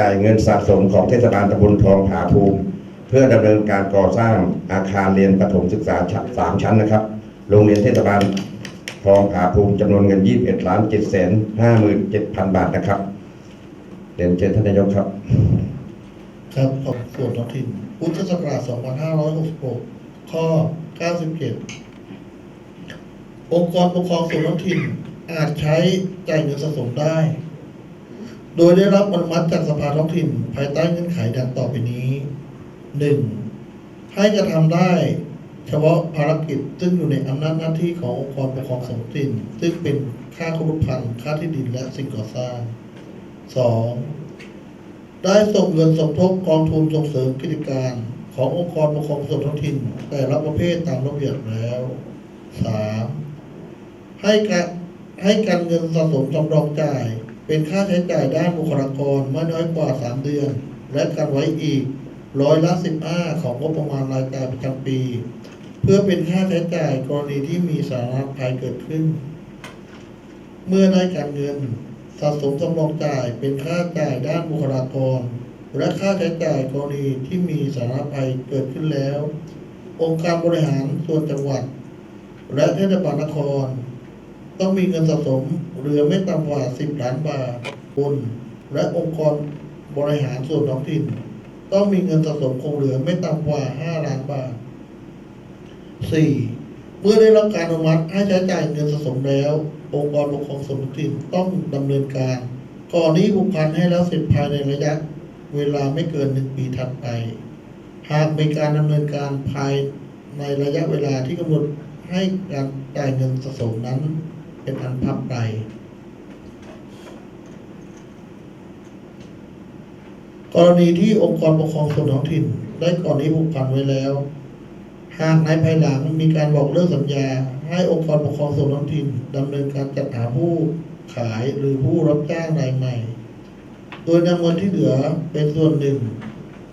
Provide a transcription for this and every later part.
จ่ายเงินสะสมของเทศบาลตำบลทองผาภูมิ เพื่อดำเนินการก่อสร้างอาคารเรียนประถมศึกษาชั้นสามชั้นนะครับ โรงเรียนเทศบาลทองผาภูมิจำนวนเงิน 21ล้าน7แสน57,000 บาทนะครับเรียนเชิญท่านนายกครับ ครับของส่วนท้องถิ่นพุทธศักราช2566 ข้อ 97 องค์กรปกครองส่วนท้องถิ่นอาจใช้จ่ายเงินสะสมได้ โดยได้รับอนุมัติจากสภาท้องถิ่น ภายใต้เงื่อนไขดังต่อไปนี้ 1. ให้กระทำได้เฉพาะภารกิจซึ่งอยู่ในอำนาจหน้าที่ขององค์กรปกครองส่วนท้องถิ่น ซึ่งเป็นค่าครุพันธ์ค่าที่ดินและสิ่งก่อสร้าง 2. ได้ส่งเงินสมทบกองทุนส่งเสริมกิจการ ขององค์กรปกครองส่วนท้องถิ่น แต่ละประเภทตามระเบียบแล้ว 3. ให้การให้การเงินสะสมสำรองจ่าย เป็นค่าใช้จ่ายด้านบุคลากรไม่น้อยกว่า 3 เดือน และกันไว้อีกร้อยละ15 ของงบประมาณรายจ่ายประจำปี เพื่อเป็นค่าใช้จ่ายกรณีที่มีสารณภัยเกิดขึ้น เมื่อได้การเงินสะสมสำรองจ่ายเป็นค่าจ่ายด้านบุคลากร และค่าใช้จ่ายกรณีที่มีสารณภัยเกิดขึ้นแล้ว องค์การบริหารส่วนจังหวัด และเทศบาลนคร ต้องมีเงินสะสม เหลือไม่ต่ำกว่า 10 ล้านบาทบนและองค์กรบริหารส่วนท้องถิ่น ต้องมีเงินสะสมคงเหลือไม่ต่ำกว่า 5 ล้านบาท 4. เมื่อได้รับการอนุมัติให้ใช้จ่ายเงินสะสมแล้ว องค์กรปกครองส่วนท้องถิ่นต้องดำเนินการก่อนนี้ผูกพันให้แล้วเสร็จภายในระยะ เวลาไม่เกินหนึ่งปีถัดไป หากมีการดำเนินการภายในระยะเวลาที่กำหนดให้การจ่ายเงินสะสมนั้น เป็นอันพับไป กรณีที่องค์กรปกครองส่วนท้องถิ่น ได้ก่อนนี้ผูกพันไว้แล้ว หากในภายหลังมีการบอกเลิกสัญญา ให้องค์กรปกครองส่วนท้องถิ่นดำเนินการจัดหาผู้ขายหรือผู้รับจ้างรายใหม่ โดยนำเงินที่เหลือเป็นส่วนหนึ่ง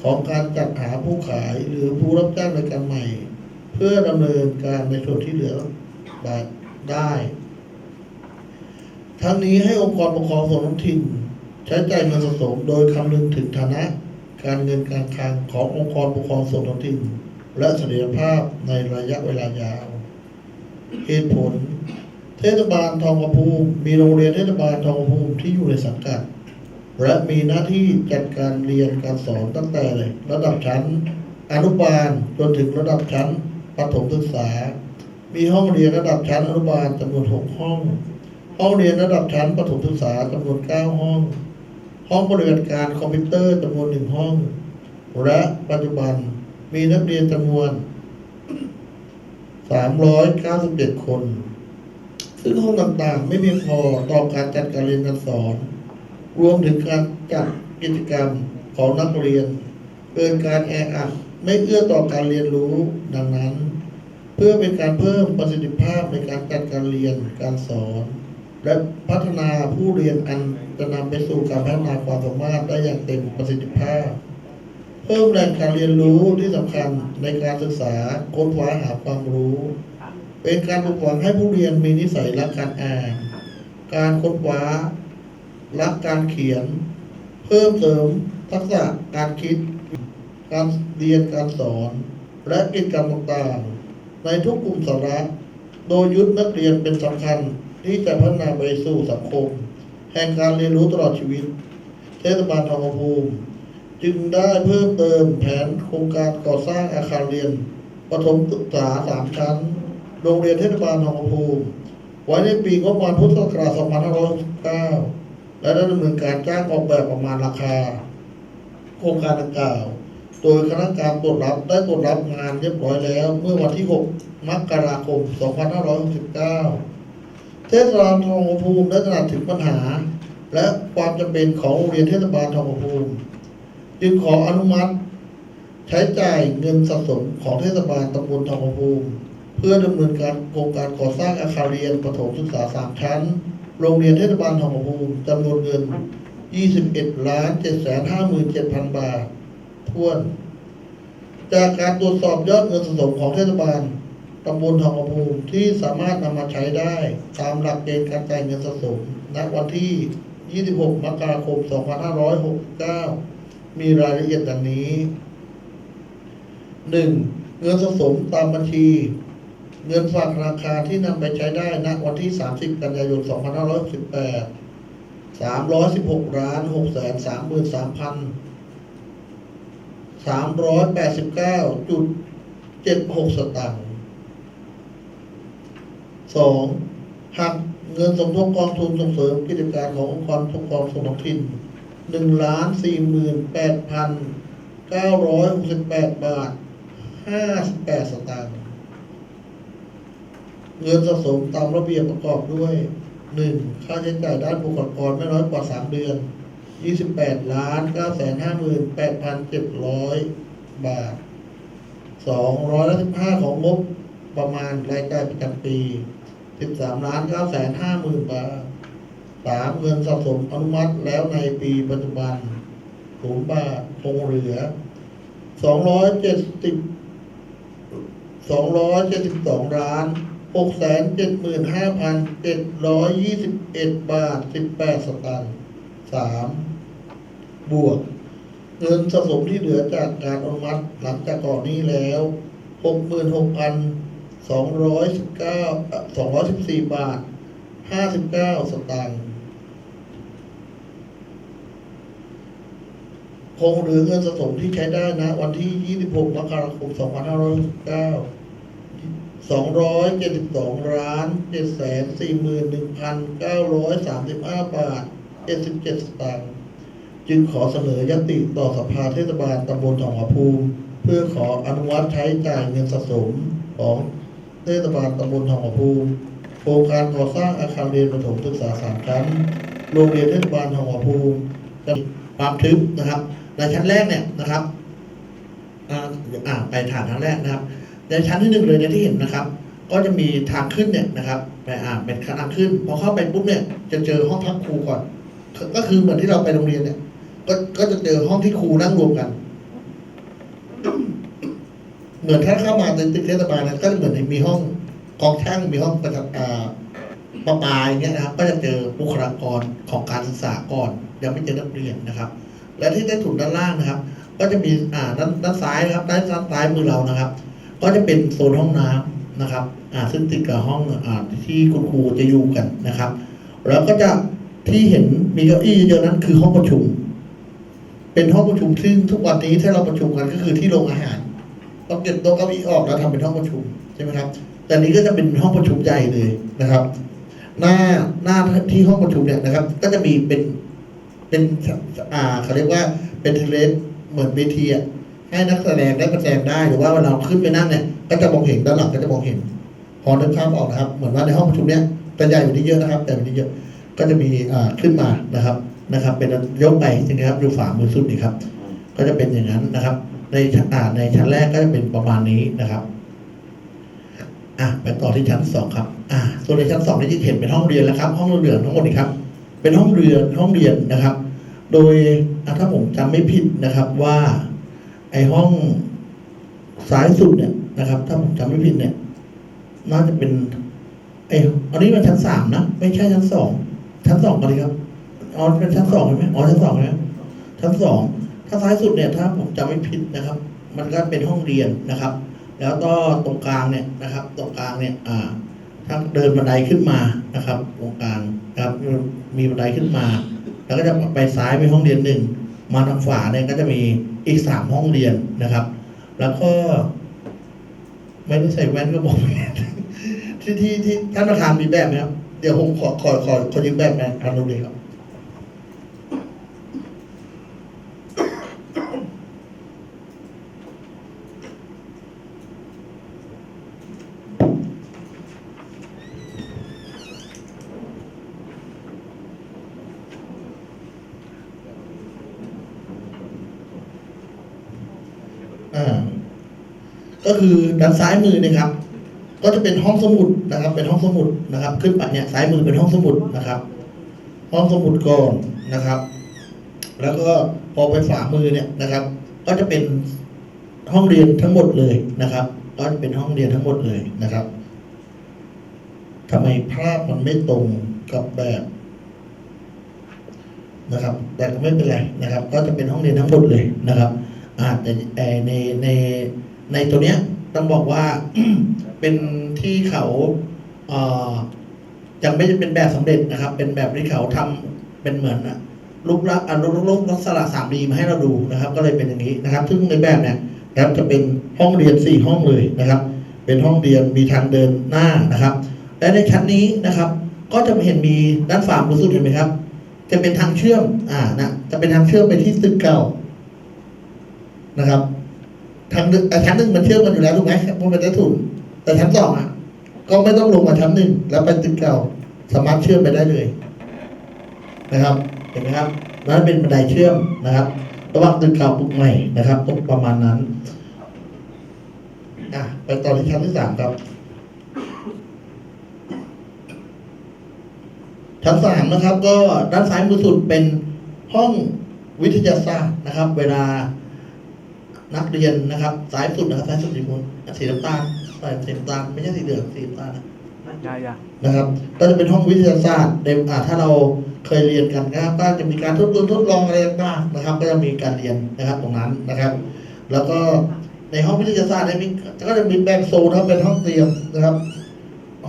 ของการจัดหาผู้ขายหรือผู้รับจ้างรายการใหม่ เพื่อดำเนินการในส่วนที่เหลือได้ ทั้งนี้ให้องค์กรปกครองส่วนท้องถิ่น ใช้จ่ายเงินสะสมโดยคำนึงถึงฐานะ การเงินการคลังขององค์กรปกครองส่วนท้องถิ่น และเสถียรภาพในระยะเวลายาว เหตุผล เทศบาลทองกระภูมิมีโรงเรียนเทศบาลทองกระภูมิที่อยู่ในสังกัด และมีหน้าที่จัดการเรียนการสอนตั้งแต่ระดับชั้น อนุบาลจนถึงระดับชั้นประถมศึกษา มีห้องเรียนระดับชั้นอนุบาลจำนวนหกห้อง ห้องเรียนระดับชั้นประถมศึกษาจำนวนเก้าห้อง ห้องบริการการคอมพิวเตอร์จำนวนหนึ่งห้อง และปัจจุบันมีนักเรียนจำนวน 397 คน ซึ่งห้องต่างๆ ไม่เพียงพอต่อการจัดการเรียนการสอน รวมถึงการจัดกิจกรรมของนักเรียน เกินการแออัดไม่เอื้อต่อการเรียนรู้ดังนั้น เพื่อเป็นการเพิ่มประสิทธิภาพในการจัดการเรียนการสอน และพัฒนาผู้เรียนอันจะนำไปสู่การพัฒนาความสามารถได้อย่างเต็มประสิทธิภาพ เพิ่มแหล่งการเรียนรู้ที่สำคัญในการศึกษาค้นคว้าหาความรู้ เป็นการปลูกฝังให้ผู้เรียนมีนิสัยรักการอ่านการค้นคว้ารักการเขียน เพิ่มเติมทักษะการคิด การเรียนการสอน และกิจกรรมต่างๆในทุกกลุ่มสาระ โดยยึดนักเรียนเป็นสำคัญ ที่จะพัฒนาไปสู่สังคม แห่งการเรียนรู้ตลอดชีวิต เทศบาลทองภูมิ จึงได้เพิ่มเติมแผนโครงการก่อสร้างอาคารเรียนประถมศึกษาสามชั้น โรงเรียนเทศบาลทองภูมิ ไว้ในปีงบประมาณพุทธศักราช2569 และได้ดำเนินการจ้างออกแบบประมาณราคา โครงการดังกล่าวโดยคณะกรรมการตรวจรับได้ตรวจรับงานเรียบร้อยแล้ว เมื่อวันที่ 6 มกราคม 2569 เทศบาลทองภูมิได้ตระหนักถึงปัญหา และความจำเป็นของโรงเรียนเทศบาลทองภูมิ จึงขออนุมัติ ใช้จ่ายเงินสะสมของเทศบาลตำบลทองภูมิ เพื่อดำเนินการโครงการก่อสร้างอาคารเรียนประถมศึกษาสามชั้น โรงเรียนเทศบาลทองภูมิจำนวนเงิน 21ล้าน7 5 7 0 0 0 บาทท้วน จากการตรวจสอบยอดเงินสะสมของเทศบาล ตำบลทองภูมิที่สามารถนำมาใช้ได้ตามหลักเกณฑ์การจ่ายเงินสะสมณวันที่ 26 มกราคม 2569 มีรายละเอียดดังนี้ 1. เงินสะสมตามบัญชี เงินฝากธนาคารที่นำไปใช้ได้ณวันที่ 30 กันยายน 2568 316ล้าน6แสน33,000 389.76 สตางค์ สองหักเงินสมทบกองทุนส่งเสริมกิจการขององค์กรปกครองส่วนท้องถิ่นหนึ่งล้านสี่หมื่นแปดพันเก้าร้อยหกสิบแปดบาทห้าสิบแปดสตางค์เงินสะสมตามระเบียบประกอบด้วยหนึ่งค่าใช้จ่ายด้านบุคลากรไม่น้อยกว่าสามเดือนยี่สิบแปดล้านเก้าแสนห้าหมื่นแปดพันเจ็ดร้อยบาทสองร้อยละสิบห้าของงบประมาณรายจ่ายประจำปี สิบสามล้านเก้าแสนห้าหมื่นบาทสามเงินสะสมอนุมัติแล้วในปีปัจจุบันศูนย์บาทคงเหลือสองร้อยเจ็ดสิบสองร้อยเจ็ดสิบสองล้านหกแสนเจ็ดหมื่นห้าพันเจ็ดร้อยยี่สิบเอ็ดบาทสิบแปดสตางค์สามบวก เงินสะสมที่เหลือจากการอนุมัติหลังจากก่อนนี้แล้วหกหมื่นหกพัน สองร้อยสิบเก้าสองร้อยสิบสี่บาทห้าสิบเก้าสตางค์คงเหลือเงินสะสมที่ใช้ได้นะ วันที่ยี่สิบหกมกราคมสองพันห้าร้อยสิบเก้าสองร้อยเจ็ดสิบสองล้านเจ็ดแสนสี่หมื่นหนึ่งพันเก้าร้อยสามสิบห้าบาทเจ็ดสิบเจ็ดสตางค์จึงขอเสนอยติต่อสภาเทศบาลตำบลหนองหัวภูมิ เพื่อขออนุมัติใช้จ่ายเงินสะสมของ เทศบาลตำบลทองหัวภูมิโครงการก่อสร้างอาคารเรียนประถมศึกษาสามชั้น โรงเรียนเทศบาลทองหัวภูมิจะมีความทึบนะครับ ในชั้นแรกเนี่ยนะครับอ่าไปฐานชั้นแรกนะครับ ในชั้นที่หนึ่งเลยเนี่ยที่เห็นนะครับ ก็จะมีทางขึ้นเนี่ยนะครับไปอ่าเป็นทางขึ้นพอเข้าไปปุ๊บเนี่ยจะเจอห้องพักครูก่อน ก็ก็คือเหมือนที่เราไปโรงเรียนเนี่ย ก็ก็จะเจอห้องที่ครูนั่งรวมกัน เหมือนถ้าเข้ามาในตึกเทศบาลนะก็จะเหมือนมีห้องกองช่างมีห้องประจำอ่าประปาอย่างเงี้ยนะครับก็จะเจอบุคลากรของการศึกษาก่อนยังไม่เจอนักเรียนนะครับ และที่ได้ถุนด้านล่างนะครับ ก็จะมีอ่าด้านด้านซ้ายนะครับด้านด้านซ้ายมือเรานะครับ ก็จะเป็นโซนห้องน้ำนะครับอ่าซึ่งติดกับห้องอ่าที่คุณครูจะอยู่กันนะครับ แล้วก็จะที่เห็นมีเก้าอี้เยอะนั้นคือห้องประชุม เป็นห้องประชุมซึ่งทุกวันนี้ที่เราประชุมกันก็คือที่โรงอาหาร ต้องเก็บโต๊ะเก้าอี้ออกแล้วทำเป็นห้องประชุมใช่ไหมครับ แต่นี้ก็จะเป็นห้องประชุมใหญ่เลยนะครับ หน้าหน้าที่ห้องประชุมเนี่ยนะครับ ก็จะมีเป็นเป็นอ่าเขาเรียกว่าเป็นเทเลสเหมือนเวทีอะให้นักแสดงได้แสดงได้หรือว่าเวลาเราขึ้นไปนั่งเนี่ยก็จะมองเห็นด้านหลังก็จะมองเห็น พอนึกภาพออกนะครับ เหมือนว่าในห้องประชุมเนี้ยแต่ใหญ่กว่านี้เยอะนะครับ แต่กว่านี้เยอะก็จะมีอ่าขึ้นมานะครับนะครับ เป็นยกไปใช่ไหมครับดูฝ่ามือสุดนี่ครับ ก็จะเป็นอย่างนั้นนะครับ ในชั้นในชั้นแรกก็จะเป็นประมาณนี้นะครับอะไปต่อที่ชั้นสองครับอ่าส่วนในชั้นสองนี่จะเห็นเป็นห้องเรียนแล้วครับ ห้องเรียนทั้งหมดนี่ครับ เป็นห้องเรียนห้องเรียนนะครับ โดยถ้าผมจำไม่ผิดนะครับว่า ไอห้องซ้ายสุดเนี่ยนะครับ ถ้าผมจำไม่ผิดเนี่ย น่าจะเป็นไออันนี้เป็นชั้นสามนะไม่ใช่ชั้นสองชั้นสองกันเลยครับอ๋อเป็นชั้นสองใช่ไหมอ๋อชั้นสองใช่ไหมชั้นสอง ถ้าซ้ายสุดเนี่ยถ้าผมจำไม่ผิดนะครับ มันก็เป็นห้องเรียนนะครับ แล้วก็ตรงกลางเนี่ยนะครับ ตรงกลางเนี่ยอ่าถ้าเดินบันไดขึ้นมานะครับ ตรงกลางครับมีบันไดขึ้นมา แล้วก็จะไปซ้ายไปห้องเรียนหนึ่งมาทางขวาเนี่ยก็จะมีอีกสามห้องเรียนนะครับ แล้วก็ ไม่ได้ใส่แว่นก็บอกไม่ได้ที่ที่ที่ท่านประธานมีแบบไหมครับเดี๋ยวผมขอขอขอขอยืมแบบมาทำดูเลยครับ อ่าก็คือด้านซ้ายมือเนะครับ ก็จะเป็นห้องสมุดนะครับ เป็นห้องสมุดนะครับ ขึ้นไปเนี่ยซ้ายมือเป็นห้องสมุดนะครับ ห้องสมุดก่อนนะครับ แล้วก็พอไปฝ่ามือเนี่ยนะครับ ก็จะเป็นห้องเรียนทั้งหมดเลยนะครับ ก็จะเป็นห้องเรียนทั้งหมดเลยนะครับทำไมภาพมันไม่ตรงกับแบบนะครับ แต่ก็ไม่เป็นไรนะครับ ก็จะเป็นห้องเรียนทั้งหมดเลยนะครับ อ่าแต่ในในในตัวเนี้ยต้องบอกว่า เป็นที่เขาเอ่อยังไม่ได้เป็นแบบสำเร็จนะครับ เป็นแบบที่เขาทำเป็นเหมือนอะรูปลักษณ์อะรูปรูปลักษณะสามดีมาให้เราดูนะครับ ก็เลยเป็นอย่างนี้นะครับ ซึ่งในแบบเนี่ยนะครับจะเป็นห้องเรียนสี่ห้องเลยนะครับ เป็นห้องเรียนมีทางเดินหน้านะครับ และในชั้นนี้นะครับ ก็จะเห็นมีด้านฝ่ามือสุดเห็นไหมครับ จะเป็นทางเชื่อมอ่านะจะเป็นทางเชื่อมไปที่ตึกเก่า นะครับทางหนึ่งอ่ชั้นหนึ่งมันเชื่อมกันอยู่แล้วถูกไหมเพราะมันได้ทุนแต่ชั้นสองอะ ก็ไม่ต้องลงมาชั้นหนึ่งแล้วไปตึกเก่าสามารถเชื่อมไปได้เลยนะครับ เห็นไหมครับนั่นเป็นบันไดเชื่อมนะครับ ระหว่างตึกเก่าตึกใหม่นะครับตรงประมาณนั้นอะไปต่อที่ชั้นที่สามครับชั้นสามนะครับ ก็ด้านซ้ายมือสุดเป็นห้องวิทยาศาสตร์นะครับ เวลา นักเรียนนะครับซ้ายสุดนะครับซ้ายสุดสีม่วงสีน้ำตาลใส่สีน้ำตาลไม่ใช่สีเหลืองสีน้ำตาลนะ Ya, ya. นะครับก็จะเป็นห้องวิทยาศาสตร์ในอ่าถ้าเราเคยเรียนกันนะครับก็จะมีการทดลองทดลองอะไรต่างๆนะครับ ก็จะมีการเรียนนะครับตรงนั้นนะครับ แล้วก็ในห้องวิทยาศาสตร์เนี่ยมีก็จะมีแบ่งโซนนะครับเป็นห้องเตรียมนะครับ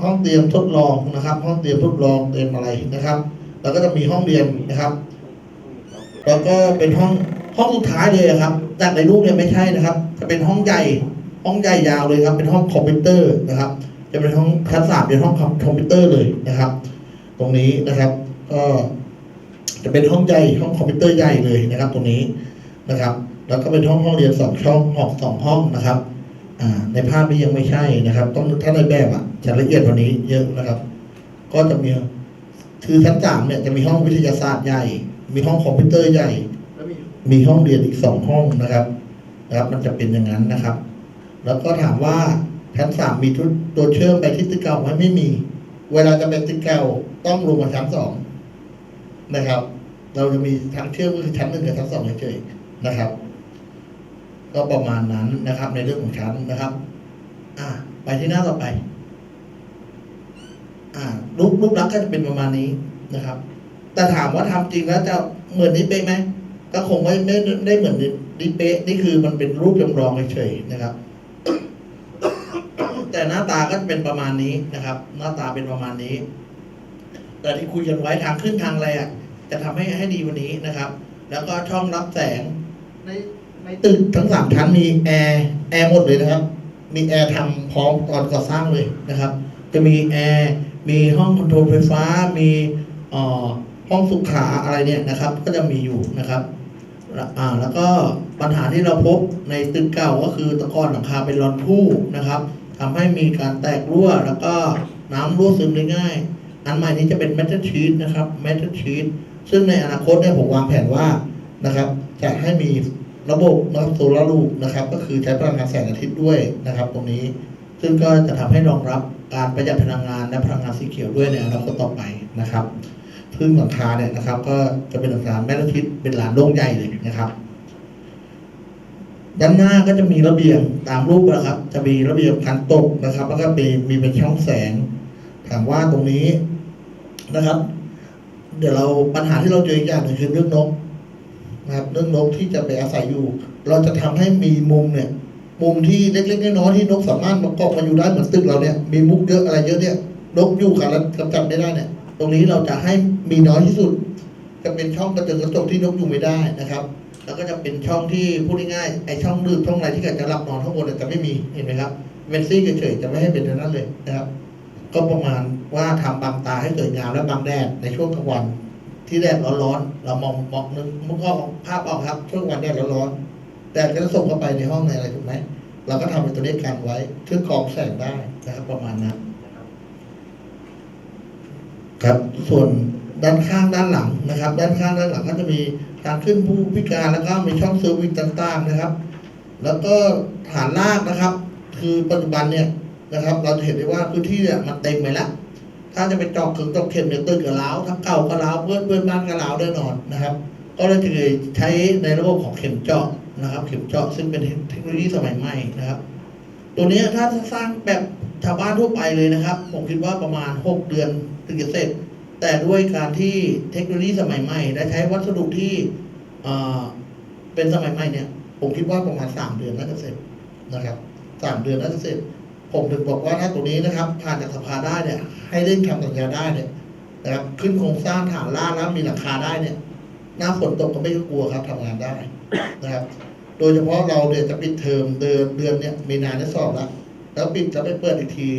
ห้องเตรียมทดลองนะครับ ห้องเตรียมทดลองเตรียมอะไรนะครับ แล้วก็จะมีห้องเรียนนะครับ แล้วก็เป็นห้อง ห้องสุดท้ายเลยครับจากในรูปเนี่ยไม่ใช่นะครับ จะเป็นห้องใหญ่ห้องใหญ่ยาวเลยครับ เป็นห้องคอมพิวเตอร์นะครับ จะเป็นห้องชั้นสามเป็นห้องคอมคอมพิวเตอร์เลยนะครับ ตรงนี้นะครับก็จะเป็นห้องใหญ่ห้องคอมพิวเตอร์ใหญ่เลยนะครับ ตรงนี้นะครับ แล้วก็เป็นห้องห้องเรียนสองช่องห้องสองห้องนะครับในภาพนี้ยังไม่ใช่นะครับ ต้องถ้าในแบบอะจะละเอียดกว่านี้เยอะนะครับ ก็จะมีคือชั้นสามเนี่ยจะมีห้องวิทยาศาสตร์ใหญ่ มีห้องคอมพิวเตอร์ใหญ่ มีห้องเรียนอีกสองห้องนะครับนะครับ มันจะเป็นอย่างนั้นนะครับ แล้วก็ถามว่าชั้นสามมีตัวเชื่อมไปที่ตึกเก่าไหมไม่มี เวลาจะไปตึกเก่าต้องลงมาชั้นสองนะครับ เราจะมีทางเชื่อมก็คือชั้นหนึ่งกับชั้นสองเฉยๆนะครับ ก็ประมาณนั้นนะครับ ในเรื่องของชั้นนะครับ อ่า ไปที่หน้าต่อไป อ่ารูปรูปลักษณ์ก็จะเป็นประมาณนี้นะครับ แต่ถามว่าทำจริงแล้วจะเหมือนนี้เป๊ะไหม ก็คงไม่ไม่ได้เหมือนนี้เป๊ะนี่คือมันเป็นรูปจำลองเฉยๆนะครับ แต่หน้าตาก็เป็นประมาณนี้นะครับ หน้าตาเป็นประมาณนี้ แต่ที่คุยกันไว้ทางขึ้นทางอะไรอะจะทำให้ให้ดีกวันนี้นะครับ แล้วก็ช่องรับแสง ในในตึกทั้งสามชั้นมีแอร์แอร์หมดเลยนะครับ มีแอร์ทำพร้อมตอนก่อสร้างเลยนะครับ จะมีแอร์มีห้องคอนโทรลไฟฟ้ามีอ่อห้องสุขาอะไรเนี่ยนะครับ ก็จะมีอยู่นะครับ อ่าแล้วก็ปัญหาที่เราพบในตึกเก่าก็คือตะกอนหลังคาเป็นรอนผู้นะครับทำให้มีการแตกรั่ว แล้วก็น้ำรั่วซึมได้ง่าย อันใหม่นี้จะเป็นเมทัลชีตนะครับเมทัลชีตซึ่งในอนาคตเนี่ยผมวางแผนว่านะครับ จะให้มีระบบนะครับโซลารูปนะครับ ก็คือใช้พลังงานแสงอาทิตย์ด้วยนะครับ ตรงนี้ ซึ่งก็จะทำให้รองรับการประหยัดพลังงานและพลังงานสีเขียวด้วยในอนาคตต่อไปนะครับ ซึ่งหลังคาเนี่ยนะครับ ก็จะเป็นหลังคาแม่อาทิตย์เป็นหลานโล่งใหญ่เลยนะครับ ด้านหน้าก็จะมีระเบียงตามรูปนะครับ จะมีระเบียงกันตกนะครับ แล้วก็มีมีเป็นช่องแสง ถามว่าตรงนี้นะครับ เดี๋ยวเราปัญหาที่เราเจออีกอย่างหนึ่งคือเรื่องนกนะครับเรื่องนกที่จะไปอาศัยอยู่ เราจะทำให้มีมุมเนี่ย มุมที่เล็กๆน้อยๆที่นกสามารถมาเกาะมาอยู่ได้เหมือนตึกเราเนี่ย มีมุกเยอะอะไรเยอะเนี่ยนกอยู่กันแล้วกำจัดไม่ได้เนี่ย รงนี้เราจะให้มีน้อยที่สุด จะเป็นช่องกระจกกระจกที่นกอยู่ไม่ได้นะครับ แล้วก็จะเป็นช่องที่พูดง่ายๆไอช่องลืบช่องอะไรที่เกิดจะหลับนอนข้างบนจะไม่มีเห็นไหมครับเป็นซี่เฉยๆจะไม่ให้เป็นอย่างนั้นเลยนะครับ ก็ประมาณว่าทำบังตาให้สวยงามและบังแดดในช่วงกลางวันที่แดดร้อนๆเรามองมองนึกมุกออกภาพออกครับ ช่วงวันแดดร้อนๆแดดก็จะส่งเข้าไปในห้องในอะไรถูกไหมเราก็ทำเป็นตัวเลขกันไว้เพื่อกรองแสงได้นะครับประมาณนั้น ครับส่วนด้านข้างด้านหลังนะครับ ด้านข้างด้านหลังก็จะมีทางขึ้นผู้พิการแล้วก็มีช่องเซอร์วิสต่างๆนะครับ แล้วก็ฐานรากนะครับ คือปัจจุบันเนี่ยนะครับ เราจะเห็นได้ว่าพื้นที่เนี่ยมันเต็มไปแล้วถ้าจะไปเจอกขึงเจอกเข็มเนี่ยตึกกับล้าวทั้งเก่าก็ล้าวเพื่อนเพื่อนบ้านก็ล้าวแน่นอนนะครับ ก็เลยจะใช้ในระบบของเข็มเจาะนะครับ เข็มเจาะซึ่งเป็นเทคโนโลยีสมัยใหม่นะครับ ตัวนี้ถ้าสร้างแบบ ชาวบ้านทั่วไปเลยนะครับ ผมคิดว่าประมาณหกเดือนถึงจะเสร็จ แต่ด้วยการที่เทคโนโลยีสมัยใหม่ และใช้วัสดุที่เป็นสมัยใหม่เนี่ย ผมคิดว่าประมาณสามเดือนน่าจะเสร็จนะครับสามเดือนน่าจะเสร็จ ผมถึงบอกว่าถ้าตัวนี้นะครับ ผ่านจากสภาได้เนี่ย ให้เล่นคำสัญญาได้เนี่ยนะครับขึ้นโครงสร้างฐานล่างแล้วมีหลังคาได้เนี่ย หน้าฝนตกก็ไม่กลัวครับทำงานได้นะครับ โดยเฉพาะเราเนี่ยจะปิดเทอมเดือนเดือนเนี่ยมีนาได้สอบแล้ว แล้วปิดจะไปเปิดอีกที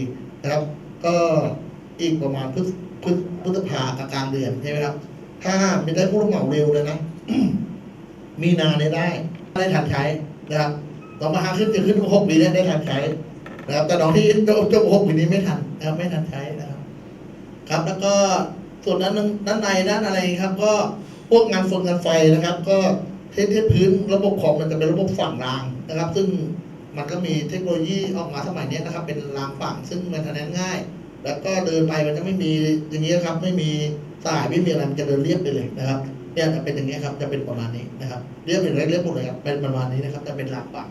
นะครับ ก็อีกประมาณพฤษพฤษพฤษภากลางเดือนใช่ไหมครับ ถ้าไม่ได้ผู้รับเหมาเร็วเลยนะมีนาเนี่ยได้ได้ทันใช้นะครับต่อมาหาขึ้นจะขึ้นหกปีเนี่ยได้ทันใช้นะครับแต่น้องที่จบจบหกปีนี้ไม่ทันนะครับไม่ทันใช้นะครับ ครับแล้วก็ส่วนด้านด้านในด้านอะไรครับ ก็พวกงานฝนงานไฟนะครับ ก็เทสเทสพื้นระบบของมันจะเป็นระบบฝั่งรางนะครับ ซึ่ง มันก็มีเทคโนโลยีออกมาสมัยนี้นะครับ เป็นรางฝั่งซึ่งมันทนง่าย แล้วก็เดินไปมันจะไม่มีอย่างนี้ครับ ไม่มีสายไม่มีอะไรมันจะเดินเรียบไปเลยนะครับเนี่ยจะเป็นอย่างนี้ครับจะเป็นประมาณนี้นะครับ เรียบเป็นเรียบหมดเลยครับเป็นประมาณนี้นะครับจะเป็นรางฝั่ง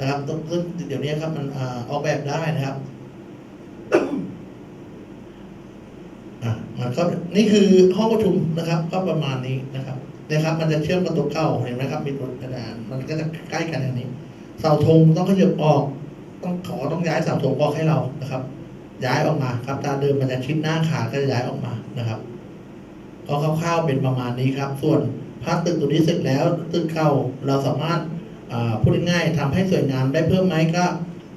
นะครับซึ่งเดี๋ยวนี้ครับมันออกแบบได้นะครับอะมันก็นี่คือห้องประชุมนะครับ ก็ประมาณนี้นะครับนะครับ มันจะเชื่อมกับตัวเก่าเห็นไหมครับมีตัวกระดานมันก็จะใกล้กันอย่างนี้ เสาธงต้องขยับออก ต้องขอต้องย้ายเสาธงออกให้เรานะครับ ย้ายออกมาครับตาเดิมมันจะชิดหน้าขาก็จะย้ายออกมานะครับก็คร่าวๆเป็นประมาณนี้ครับ ส่วนภาคตึกตัวนี้เสร็จแล้วตึกเก่าเราสามารถพูดง่ายๆทำให้สวยงามได้เพิ่มไหมก็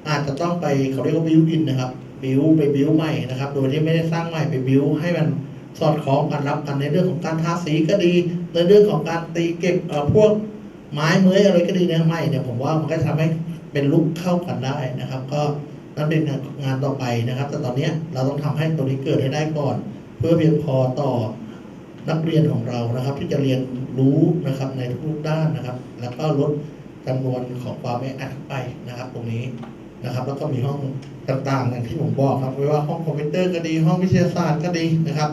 อาจจะต้องไปเขาเรียกว่าบิวอินนะครับบิวไปบิวใหม่นะครับ โดยที่ไม่ได้สร้างใหม่ไปบิวให้มันสอดคล้องกันรับกันในเรื่องของการทาสีก็ดี ในเรื่องของการตีเก็บพวก ไม้เมื้อยอะไรก็ดีเนี่ยใหม่เนี่ยผมว่ามันก็ทำให้เป็นลุกเข้ากันได้นะครับ ก็นั่นเป็นงานต่อไปนะครับ แต่ตอนนี้เราต้องทำให้ตัวนี้เกิดให้ได้ก่อน เพื่อเพียงพอต่อนักเรียนของเรานะครับ ที่จะเรียนรู้นะครับในทุกๆด้านนะครับ แล้วก็ลดจำนวนของความไม่อัดไปนะครับ ตรงนี้นะครับ แล้วก็มีห้องต่างๆอย่างที่ผมบอกครับไม่ว่าห้องคอมพิวเตอร์ก็ดี ห้องวิทยาศาสตร์ก็ดีนะครับ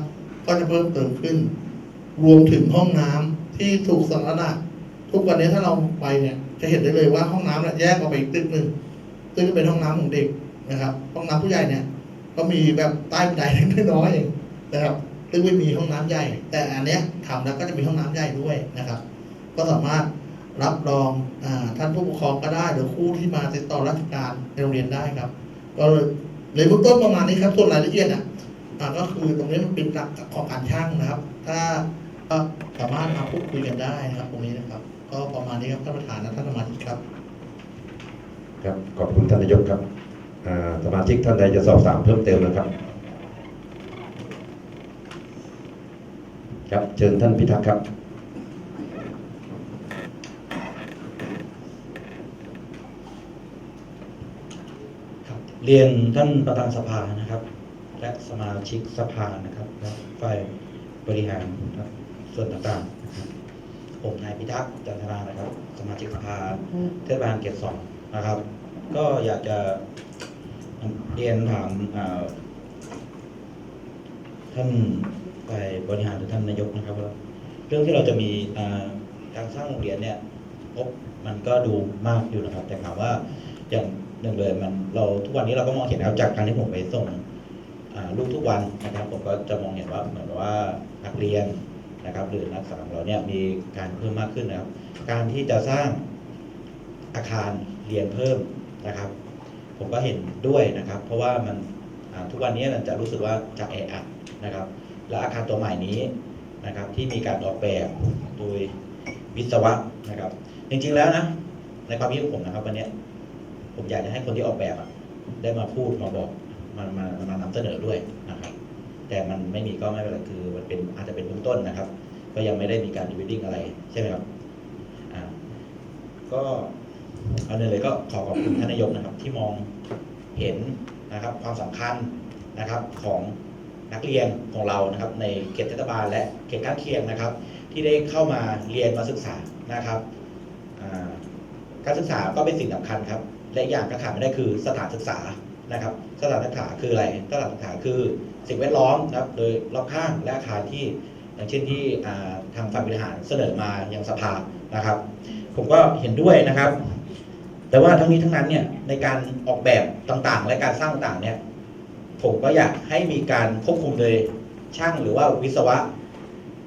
ก็จะเพิ่มเติมขึ้น รวมถึงห้องน้ำที่ถูกสังระนา ทุกวันนี้ถ้าเราไปเนี่ยจะเห็นได้เลยว่าห้องน้ำเนี่ยแยกออกไปอีกตึกหนึ่งซึ่เป็นห้องน้ำของเด็กนะครับ ห้องน้ำผู้ใหญ่เนี่ย ก็มีแบบใต้บันไดเล็กน้อยเองนะครับซึ่งไม่มีห้องน้ำใหญ่ แต่อันเนี้ยทำแล้วก็จะมีห้องน้ำใหญ่ด้วยนะครับ ก็สามารถรับรองอท่านผู้ปกครองก็ได้หรือครูที่มาติดต่อราชการในโรงเรียนได้ครับ ก็เลยเลยเบื้องต้นประมาณนี้ครับส่วนรายละเอียดอะอ่าก็คือตรงนี้มันเป็นหลักของการช่างนะครับ ถ้าก็สามารถมาพูดคุยกันได้นะครับ ตรงนี้นะครับ ก็ประมาณนี้ครับท่านประธานและท่านสมาชิกครับ ครับขอบคุณท่านนายกครับอ่าสมาชิกท่านใดจะสอบถามเพิ่มเติมนะครับ ครับเชิญท่านพิทักษ์ครับครับเรียนท่านประธานสภานะครับ และสมาชิกสภานะครับและฝ่ายบริหารนะครับส่วนต่างๆนะครับ ผมนายพิทักษ์จันทรานะครับ สมาชิกสภาเทศบาลเกียรติสองนะครับ ก็อยากจะเรียนถามอ่าท่านฝ่ายบริหารหรือท่านนายกนะครับว่าเรื่องที่เราจะมีอ่าการสร้างโรงเรียนเนี่ยงบมันก็ดูมากอยู่นะครับ แต่ถามว่าอย่างหนึ่งเลยมันเราทุกวันนี้เราก็มองเห็นแล้วจากการที่ผมไปส่งอ่าลูกทุกวันนะครับ ผมก็จะมองเห็นว่าเหมือนว่านักเรียน นะครับหรือนักศึกษาของเราเนี่ยมีการเพิ่มมากขึ้นนะครับ การที่จะสร้างอาคารเรียนเพิ่มนะครับ ผมก็เห็นด้วยนะครับ เพราะว่ามันทุกวันนี้มันจะรู้สึกว่าจะแออัดนะครับ และอาคารตัวใหม่นี้นะครับ ที่มีการออกแบบโดยวิศวะนะครับ จริงๆแล้วนะในความคิดของผมนะครับวันนี้ผมอยากจะให้คนที่ออกแบบอะได้มาพูดมาบอกมามามามานำเสนอด้วยนะครับ แต่มันไม่มีก็ไม่เป็นไรคือมันเป็นอาจจะเป็นเบื้องต้นนะครับ ก็ยังไม่ได้มีการดีวิดดิ้งอะไรใช่ไหมครับอ่าก็เอาเลยเลยก็ขอขอบคุณท่านนายกนะครับ ที่มองเห็นนะครับความสำคัญนะครับของนักเรียนของเรานะครับ ในเขตเทศบาลและเขตข้างเคียงนะครับ ที่ได้เข้ามาเรียนมาศึกษานะครับการศึกษาก็เป็นสิ่งสำคัญครับ และอีกอย่างก็ขาดไม่ได้คือสถานศึกษานะครับ สถานศึกษาคืออะไรสถานศึกษาคือสิ่งแวดล้อมนะครับโดยรอบข้างและอาคารที่อย่างเช่นที่ทางฝ่ายบริหารเสนอมาอยังสภานะครับ ผมก็เห็นด้วยนะครับ แต่ว่าทั้งนี้ทั้งนั้นเนี่ยในการออกแบบต่างๆ และการสร้างต่างๆเนี่ยผมก็อยากให้มีการควบคุมโดยช่างหรือว่าวิศว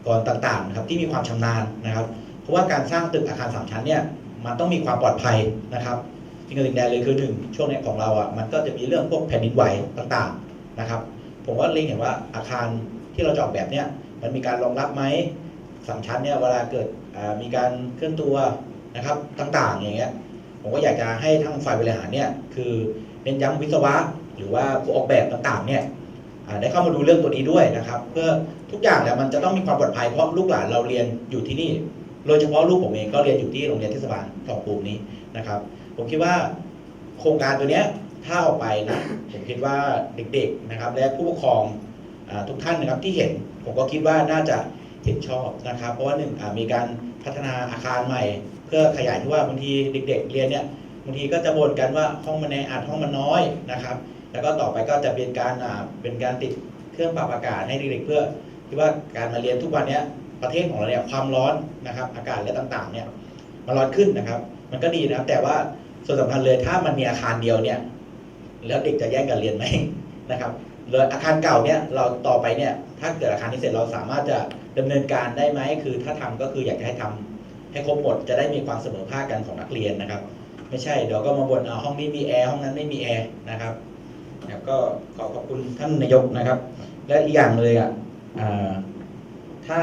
กรต่างๆนะครับที่มีความชำนาญนะครับ เพราะว่าการสร้างตึกอาคารสามชั้นเนี่ยมันต้องมีความปลอดภัยนะครับ สิ่งหนึ่งแดนเลยคือหนึ่งช่วงเนี้ยของเราอะมันก็จะมีเรื่องพวกแผ่นดินไหวต่างๆนะครับ ผมว่าเล็งเห็นว่าอาคารที่เราจะออกแบบเนี่ยมันมีการรองรับไหมสามชั้นเนี่ยเวลาเกิดมีการเคลื่อนตัวนะครับต่างๆ อย่างเงี้ยผมก็อยากจะให้ทั้งฝ่ายบริหารเนี่ยคือเน้นย้ำวิศวะ หรือว่าผู้ออกแบบต่างๆเนี่ยได้เข้ามาดูเรื่องตัวนี้ด้วยนะครับ เพื่อทุกอย่างเนี่ยมันจะต้องมีความปลอดภัยเพราะลูกหลานเราเรียนอยู่ที่นี่ โดยเฉพาะลูกผมเองก็เรียนอยู่ที่โรงเรียนเทศบาลคลองปูมนี้นะครับ ผมคิดว่าโครงการตัวเนี้ยถ้าออกไปนะผมคิดว่าเด็กๆนะครับ และผู้ปกครองอทุกท่านนะครับที่เห็นผมก็คิดว่าน่าจะเห็นชอบนะครับ เพราะว่าหนึ่งมีการพัฒนาอาคารใหม่ เพื่อขยายที่ว่าบางทีเด็ก ๆ เรียนเนี่ยบางทีก็จะบ่นกันว่าห้องมันแออัดห้องมันน้อยนะครับ แล้วก็ต่อไปก็จะเป็นการเป็นการติดเครื่องปรับอากาศให้เด็กๆเพื่อที่ว่าการมาเรียนทุกวันเนี้ยประเทศของเราเนี่ยความร้อนนะครับ อากาศและต่างๆเนี่ยมันร้อนขึ้นนะครับ มันก็ดีนะครับแต่ว่า ส่วนสำคัญเลยถ้ามันมีอาคารเดียวเนี่ย แล้วเด็กจะแย่งกันเรียนไหมนะครับเลยอาคารเก่าเนี่ยเราต่อไปเนี่ย ถ้าเกิดอาคารนี้เสร็จเราสามารถจะดำเนินการได้ไหมคือถ้าทำก็คืออยากจะให้ทำให้ครบหมดจะได้มีความเสมอภาคกันของนักเรียนนะครับ ไม่ใช่เดี๋ยวก็มาบนเอาห้องนี้มีแอร์ห้องนั้นไม่มีแอร์นะครับแล้วก็ขอขอบคุณท่านนายกนะครับ และอีกอย่างเลยอะถ้า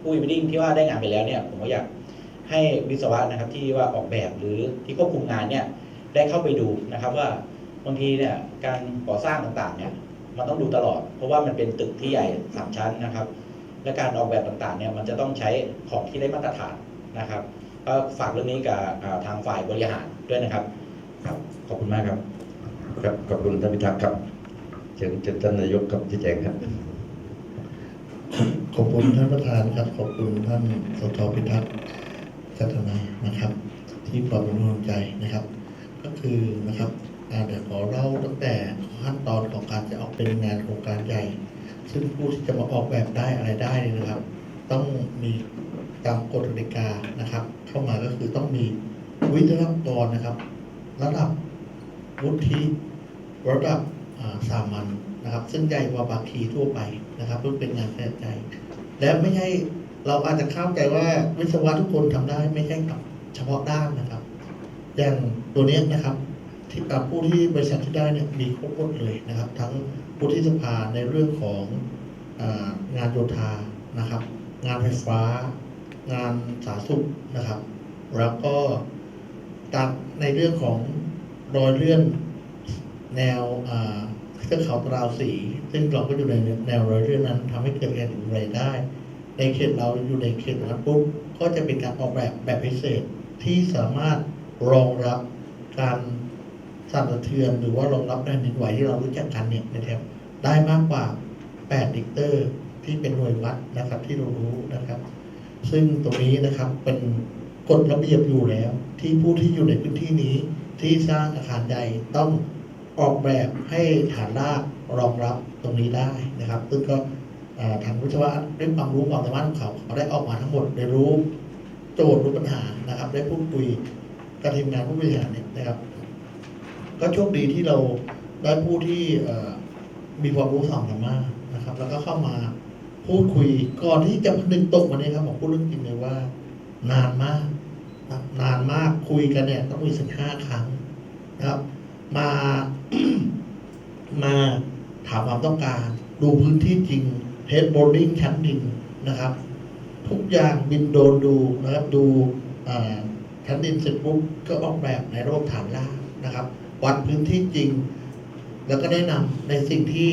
ผู้วิดิ้งที่ว่าได้งานไปแล้วเนี่ย ผมก็อยาก ให้วิศวะนะครับที่ว่าออกแบบหรือที่ควบคุมงานเนี่ยได้เข้าไปดูนะครับว่าบางทีเนี่ยการก่อสร้างต่างๆเนี่ยมันต้องดูตลอด เพราะว่ามันเป็นตึกที่ใหญ่สามชั้นนะครับ และการออกแบบต่างๆเนี่ยมันจะต้องใช้ของที่ได้มาตรฐานนะครับก็ฝากเรื่องนี้กับอ่าทางฝ่ายบริหารด้วยนะครับครับขอบคุณมากครับครับขอบคุณท่านพิทักษ์ครับเชิญเชิญท่านนายกครับชี้แจงครับ ขอบคุณท่านประธานครับ ขอบคุณท่านสทพิทักษ์ จัตนานะครับ ที่ปลอบประโลมใจนะครับ ก็คือนะครับเดี๋ยวขอเล่าตั้งแต่ขั้นตอนของการจะออกเป็นงานโครงการใหญ่ ซึ่งผู้ที่จะมาออกแบบได้อะไรได้นะครับ ต้องมีตามกฎกติกานะครับ เข้ามาก็คือต้องมีวิทยากรนะครับ ระดับวุฒิระดับสามัญนะครับ ซึ่งใหญ่กว่าบาคีทั่วไปนะครับรุ่นเป็นงานแพทย์ใจ และไม่ใช่ เราอาจจะเข้าใจว่าวิศวะทุกคนทำได้ไม่ใช่กับเฉพาะด้านนะครับ อย่างตัวนี้นะครับที่ผู้ที่บริษัทที่ได้เนี่ยมีครบหมดเลยนะครับ ทั้งผู้ที่สภาในเรื่องของอางานโยธานะครับ งานไฟฟ้า งานสาธารณสุขนะครับ แล้วก็ตามในเรื่องของรอยเลื่อนแนวเทือกเขาตราวสี ซึ่งเราก็อยู่ในแนวรอยเลื่อนนั้นทำให้เกิดการอุ่นไรได้ ในเขตเราอยู่ในเขตนั้นปุ๊บก็จะเป็นการออกแบบแบบพิเศษที่สามารถรองรับการสั่นสะเทือนหรือว่ารองรับแผ่นดินไหวที่เรารู้จักกันเนี่ยนะครับได้มากกว่า 8ดิกเตอร์ที่เป็นหน่วยวัดนะครับที่เรารู้นะครับ ซึ่งตรงนี้นะครับเป็นกฎระเบียบอยู่แล้ว ที่ผู้ที่อยู่ในพื้นที่นี้ที่สร้างอาคารใดต้องออกแบบให้ฐานรากรองรับตรงนี้ได้นะครับ ซึ่งก็ ทางวิศวะด้วยความรู้ความสามารถของเขาเขาได้ออกมาทั้งหมดได้รู้โจทย์รู้ปัญหานะครับ ได้พูดคุยกับทีมงานผู้บริหารเนี่ยนะครับ ก็โชคดีที่เราได้ผู้ที่มีความรู้ความสามารถนะครับ แล้วก็เข้ามาพูดคุยก่อนที่จะผนึกตกมาเนี่ยครับผมพูดเรื่องจริงเลยว่า นานมากนะนานมากคุยกันเนี่ยต้องมีสิบห้าครั้งนะครับ มามาถามความต้องการ ดูพื้นที่จริง เฮดบอร์ดิ้งชั้นดินนะครับ ทุกอย่างบินโดนดูนะครับดูชั้นดินเสร็จปุ๊บก็ออกแบบในระบบฐานล่างนะครับวัดพื้นที่จริง แล้วก็แนะนำในสิ่งที่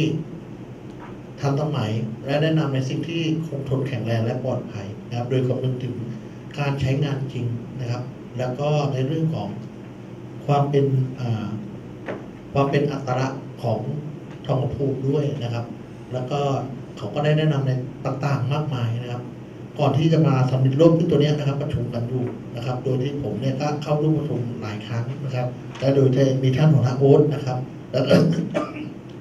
ทันสมัย และแนะนำในสิ่งที่คงทนแข็งแรงและปลอดภัยนะครับ โดยคำนึงถึงการใช้งานจริงนะครับ แล้วก็ในเรื่องของความเป็นความเป็นอัตลักษณ์ของทองภูด้วยนะครับ แล้วก็ เขาก็ได้แนะนำในต่างๆมากมายนะครับ ก่อนที่จะมาสำเร็จร่วมที่ตัวนี้นะครับ ประชุมกันอยู่นะครับ โดยที่ผมเนี่ยก็เข้าร่วมประชุมหลายครั้งนะครับ และโดยที่มีท่านหัวหน้าโอ๊ตนะครับ แล้วก็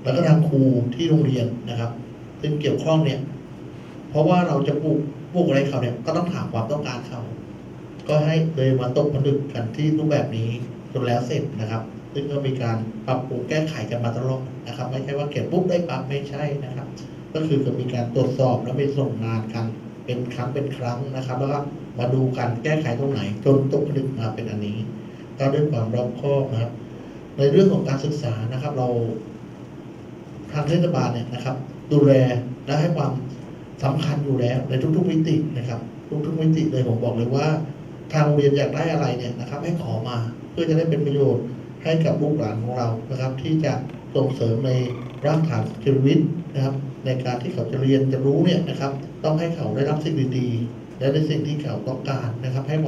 แล้วก็ทางครูที่โรงเรียนนะครับ ซึ่งเกี่ยวข้องเนี่ย เพราะว่าเราจะปลูกปลูกอะไรเขาเนี่ย ก็ต้องถามความต้องการเขา ก็ให้เลยมาตกผลึกกันที่รูปแบบนี้จนแล้วเสร็จนะครับซึ่งก็มีการปรับปรุงแก้ไขกันมาตลอดนะครับ ไม่ใช่ว่าเขียนปุ๊บได้ปั๊บไม่ใช่นะครับ ก็คือจะมีการตรวจสอบแล้วไปส่งงานกันเป็นครั้งเป็นครั้งนะครับ แล้วก็มาดูกันแก้ไขตรงไหน จนตกผลึกมาเป็นอันนี้ ก็ด้วยความรอบคอบนะครับ ในเรื่องของการศึกษานะครับ เราทางเทศบาลเนี่ยนะครับ ดูแลและให้ความสำคัญอยู่แล้วในทุกๆมิตินะครับ ทุกๆมิติเลยผมบอกเลยว่า ทางโรงเรียนอยากได้อะไรเนี่ยนะครับ ให้ขอมาเพื่อจะได้เป็นประโยชน์ให้กับลูกหลานของเรานะครับ ที่จะส่งเสริมในรากฐานชีวิตนะครับ ในการที่เขาจะเรียนจะรู้เนี่ยนะครับ ต้องให้เขาได้รับสิ่งดีๆและในสิ่งที่เขาต้องการนะครับให้